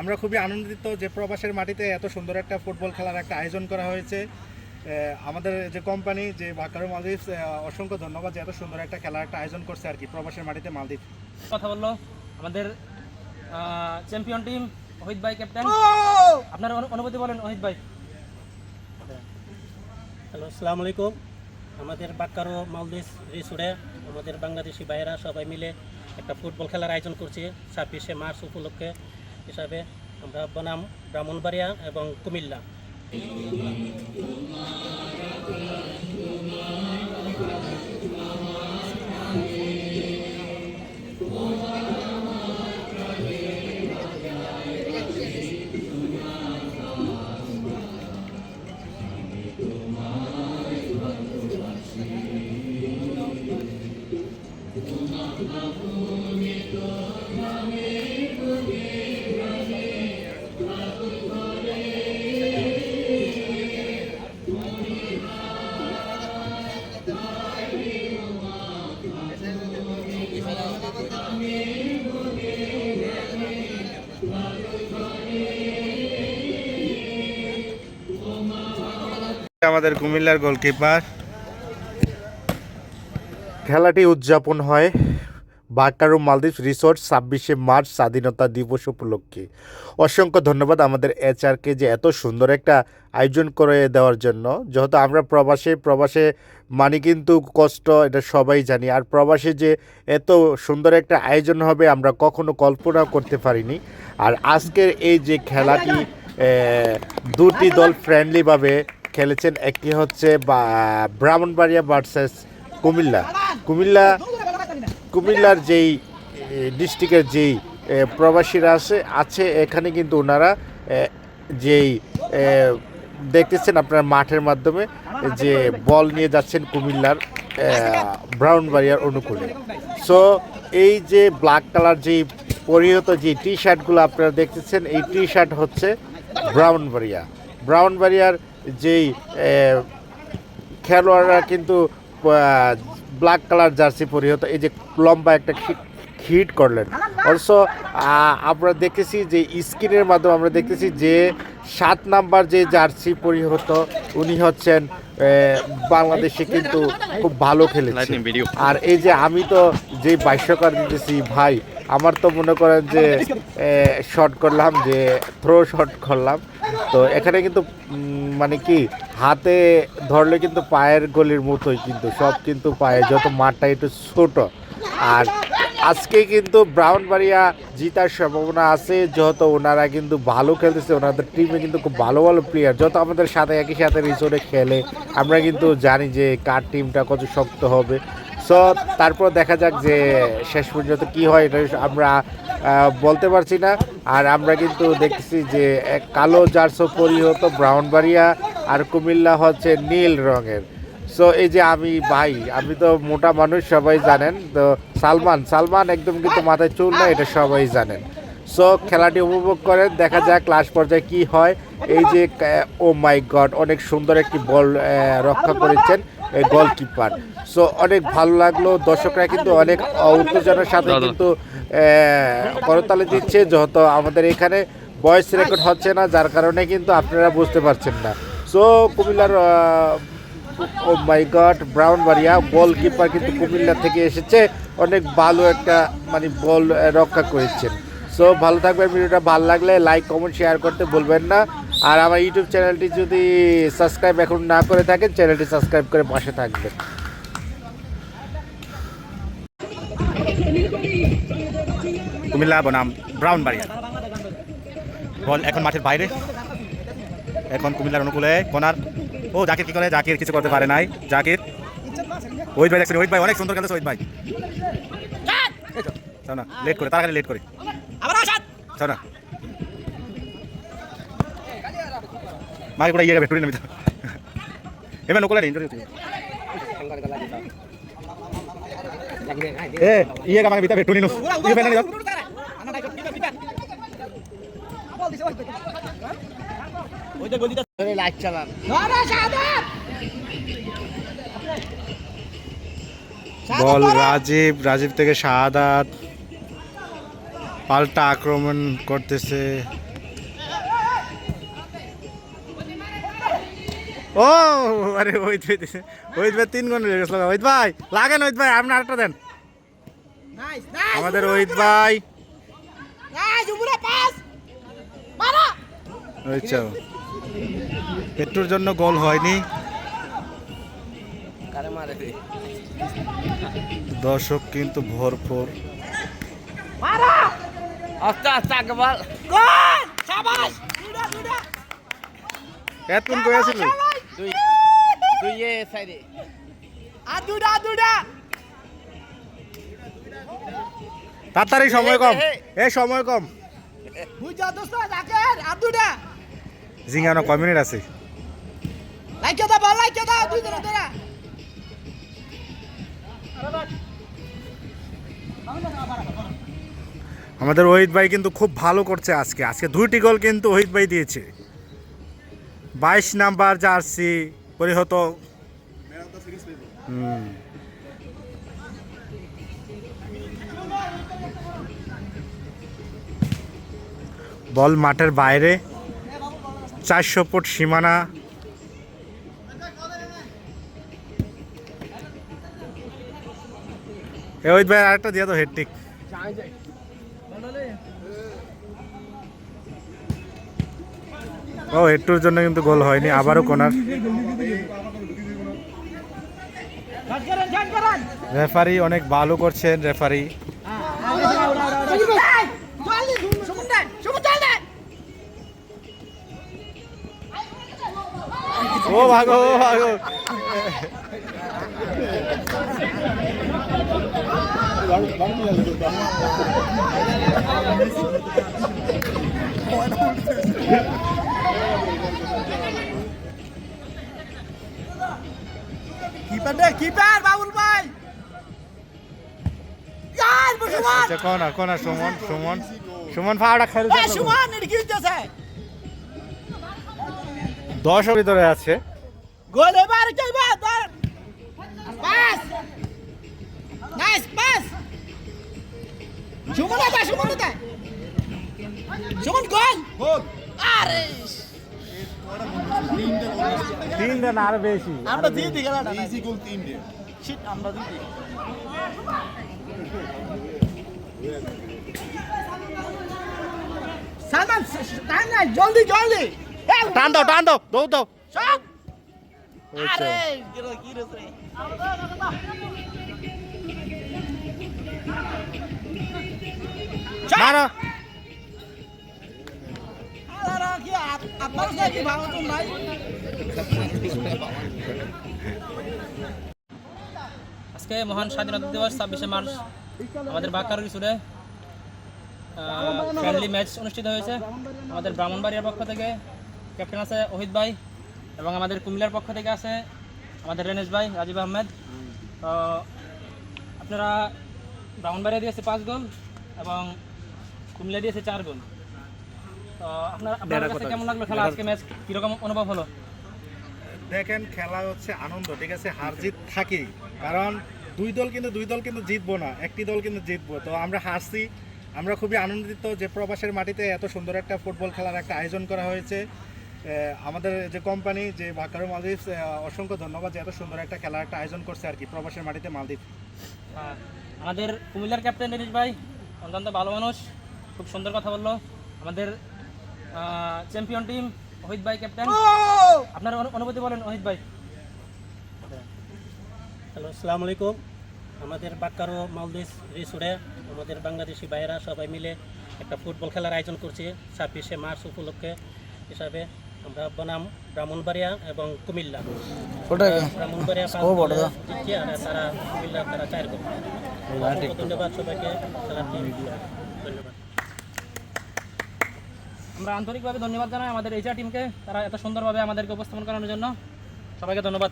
আমরা খুবই আনন্দিত যে প্রবাসের মাটিতে এত সুন্দর একটা ফুটবল খেলার একটা আয়োজন করা হয়েছে। আমাদের যে কোম্পানি যে বাকারু মালদ্বীপ অসংখ্য ধন্যবাদ যে এত সুন্দর একটা খেলার একটা আয়োজন করছে আর কি প্রবাসের মাটিতে মালদ্বীপ। কথা বলল আমাদের চ্যাম্পিয়ন টিম ওহিদ ভাই ক্যাপ্টেন আপনার অনুভূতি বলেন অহিত ভাই। হ্যালো আসসালামু আলাইকুম। আমাদের বাক্কারো মালদিস রিসোর্টে আমাদের বাংলাদেশি ভাইয়েরা সবাই মিলে একটা ফুটবল খেলার আয়োজন করছে ছাব্বিশে মার্চ উপলক্ষে। হিসাবে আমরা বনাম ব্রাহ্মণবাড়িয়া এবং কুমিল্লা। আমাদের কুমিল্লার গোলকিপার খেলাটি উদযাপন হয় বাকারু মালদ্বীপ রিসোর্ট ছাব্বিশে মার্চ স্বাধীনতা দিবস উপলক্ষে। অসংখ্য ধন্যবাদ আমাদের এইচআরকে যে এত সুন্দর একটা আয়োজন করে দেওয়ার জন্য। যেহেতু আমরা প্রবাসে প্রবাসে মানে কিন্তু কষ্ট, এটা সবাই জানি। আর প্রবাসে যে এত সুন্দর একটা আয়োজন হবে আমরা কখনো কল্পনা করতে পারিনি। আর আজকের এই যে খেলাটি দুটি দল ফ্রেন্ডলিভাবে খেলেছেন একটি হচ্ছে ব্রাহ্মণবাড়িয়া ভার্সেস কুমিল্লা। কুমিল্লা, কুমিল্লার যেই ডিস্ট্রিক্টের যেই প্রবাসীরা আছে আছে এখানে কিন্তু ওনারা যেই দেখতেছেন আপনার মাঠের মাধ্যমে, যে বল নিয়ে যাচ্ছেন কুমিল্লার ব্রাউনবাড়িয়ার অনুকূলে। সো এই যে ব্ল্যাক কালার যেই পরিহত যে টি শার্টগুলো আপনারা দেখতেছেন, এই টি শার্ট হচ্ছে ব্রাউনবাড়িয়া ব্রাউনবাড়িয়ার যেই খেলোয়াড়রা কিন্তু ব্ল্যাক কালার জার্সি পরিহত এই যে লম্বা একটা হিট করলেন। অলসো আমরা দেখেছি যে স্ক্রিনের মাধ্যমে আমরা দেখেছি যে সাত নাম্বার যে জার্সি পরিহত উনি হচ্ছেন বাংলাদেশে কিন্তু খুব ভালো খেলেছে আর এই যে আমি তো যে বাইশকার দিতেছি ভাই আমার তো মনে করেন যে শর্ট করলাম যে থ্রো শট করলাম। তো এখানে কিন্তু মানে কি, হাতে ধরলে কিন্তু পায়ের গলির মতোই কিন্তু, সব কিন্তু পায়ে যত মাঠটা একটু ছোট। আর আজকে কিন্তু ব্রাউনবাড়িয়া জিতার সম্ভাবনা আছে, যত ওনারা কিন্তু ভালো খেলতেছে, ওনাদের টিমে কিন্তু খুব ভালো ভালো প্লেয়ার যত আমাদের সাথে, একই সাথে রিসোর্টে খেলে, আমরা কিন্তু জানি যে কার টিমটা কত শক্ত হবে। সো তারপর দেখা যাক যে শেষ পর্যন্ত কি হয়, এটা আমরা বলতে পারছি না। আর আমরা কিন্তু দেখতেছি যে কালো জার্সো পরিহত ব্রাউনবাড়িয়া আর কুমিল্লা হচ্ছে নীল রঙের। সো এই যে আমি ভাই, আমি তো মোটা মানুষ, সবাই জানেন। তো সালমান সালমান একদম কিন্তু মাথায় চুল না এটা সবাই জানেন। সো খেলাটি উপভোগ করেন, দেখা যাক ক্লাস পর্যায়ে কি হয়। এই যে ও মাই গড অনেক সুন্দর একটি বল রক্ষা করেছেন। গোলকিপার সো অনেক ভালো লাগল। দর্শকরা কিন্তু অনেক উত্তেজনার সাথে কিন্তু করতালি দিচ্ছে যেহেতু আমাদের এখানে বয়স রেকর্ড হচ্ছে না যার কারণে কিন্তু আপনারা বুঝতে পারছেন না। সো কুমিল্লার oh my god Brahmanbaria goalkeeper কিন্তু কুমিল্লা থেকে এসেছে। অনেক ভালো একটা মানে বল রক্ষা করেছেন। সো ভালো থাকবেন ভিডিওটা ভালো লাগলে লাইক কমেন্ট শেয়ার করতে ভুলবেন না। আর আমার ইউটিউব চ্যানেলটি যদি সাবস্ক্রাইব এখন না করে থাকেন চ্যানেলটি সাবস্ক্রাইব করে পাশে থাকবেন। কুমিল্লা বনাম ব্রাউন বাড়িয়া। বল এখন মাঠের বাইরে। এখন কুমিল্লার অনুকূলে কনার। ও জাকির কি করে? জাকির কিছু করতে পারে নাই। জাকির। ওহিদ ভাই দেখছেন ওহিদ ভাই অনেক সুন্দর খেলছে ওহিদ ভাই। না লেট করে তাড়াতাড়ি লেট করে। না। মাকে পুরো ইয়ে যাবে টুরি নেবে এবার নকলে ইন্টারভিউ এ ইয়ে আমাকে বিতা টুনি নো ইয়ে ফেলে যাও বল রাজীব রাজীব থেকে শাহাদাত পাল্টা আক্রমণ করতেছে ও আরে ওইত ভাই। ওইত ভাই তিন গুণ হয়ে গেছিল ওইত ভাই লাগেন ওইত ভাই আপনি আরেকটা দেন। নাইস নাইস আমাদের ওইত ভাই। আচ্ছা পেট্রোর জন্য গোল হয়নি। দর্শক কিন্তু ভরপুর। মারা আস্তে আস্তে আগে বল। গোল! শাবাশ দুটা দুটা এতক্ষণ কই আছিল? দুই। দুই এ সাইডে। আর দুটা তাড়াতাড়ি সময় কম। এ সময় কম। বুঝা দোস্ত জাকের আর দুটা জিঙ্গানো কয় মিনিট আছে লাইকে দাও বল লাইকে দাও দুই ধরে ধরে আমাদের ওহিত ভাই কিন্তু খুব ভালো করছে আজকে। আজকে দুইটি গোল কিন্তু ওহিত ভাই দিয়েছে। বাইশ নাম্বার জার্সি, পরিহত। বল মাঠের বাইরে। চারশো ফুট সীমানা। এ ওহিত ভাই আরেকটা দিয়ে তো হেডটিক ও, একটুর জন্য কিন্তু গোল হয়নি, আবারও কোনার। রেফারি অনেক ভালো করছেন, রেফারি। ও ভাগো ও ভাগো। কিপার বাবুল ভাই আচ্ছা কোনা কোনা সুমন সুমন সুমন ফাড়া এ খেলছে সুমন দশের ভিতরে আছে গোল এবার pass nice pass Suman Suman Suman goal goal আরে তিন দেন আর বেশি। আমরা দিয়ে দি খেলাটা ইজি গোল তিনটে। শিট আমরা দিই সালমান টাইম নাই জলদি জলদি। এই, টান দাও টান দাও দৌড় দাও। সব। আরে কি রে রে মারো। কি আপ- আপনার সাথে কি ভালো তো নাই? আজকে মহান স্বাধীনতা দিবস ছাব্বিশে মার্চ আমাদের বাঁকার রিসুরে ফ্রেন্ডলি ম্যাচ অনুষ্ঠিত হয়েছে। আমাদের ব্রাহ্মণবাড়িয়ার পক্ষ থেকে ক্যাপ্টেন আছে ওহিদ ভাই এবং আমাদের কুমিল্লার পক্ষ থেকে আছে আমাদের রেনেশ ভাই রাজীব আহমেদ। তো আপনারা ব্রাহ্মণবাড়িয়া দিয়েছে পাঁচ গোল এবং কুমিল্লা দিয়েছে চার গোল। তো আপনার আপনার কাছে কেমন লাগল খেলা আজকে ম্যাচ কীরকম অনুভব হলো? দেখেন খেলা হচ্ছে আনন্দ, ঠিক আছে? হার জিত থাকি কারণ দুই দল কিন্তু দুই দল কিন্তু জিতবো না, একটি দল কিন্তু জিতবো। তো আমরা হারছি, আমরা খুবই আনন্দিত যে প্রবাসের মাটিতে এত সুন্দর একটা ফুটবল খেলার একটা আয়োজন করা হয়েছে। আমাদের যে কোম্পানি যে বাকারো মালদ্বীপ অসংখ্য ধন্যবাদ যে এত সুন্দর একটা খেলার একটা আয়োজন করছে আর কি, প্রবাসের মাটিতে মালদ্বীপ। আমাদের কুমিল্লার ক্যাপ্টেন রেনিশ ভাই, অত্যন্ত ভালো মানুষ, খুব সুন্দর কথা বলল। আমাদের চ্যাম্পিয়ন টিম ওহিদ ভাই ক্যাপ্টেন আপনার অনুভূতি বলেন ওহিদ ভাই। হ্যালো আসসালামু আলাইকুম। আমাদের বাক্কারো মালদিস রিসুরে আমাদের বাংলাদেশি ভাইয়েরা সবাই মিলে একটা ফুটবল খেলার আয়োজন করছি ছাব্বিশে মার্চ উপলক্ষে। হিসাবে আমরা বনাম ব্রাহ্মণবাড়িয়া এবং কুমিল্লা। ব্রাহ্মণবাড়িয়া জিতছে আর তারা কুমিল্লা তারা চার গোল। ধন্যবাদ সবাইকে খেলার আমরা আন্তরিকভাবে ধন্যবাদ জানাই আমাদের এইচআর টিমকে তারা এত সুন্দরভাবে আমাদেরকে উপস্থাপন করানোর জন্য। সবাইকে ধন্যবাদ।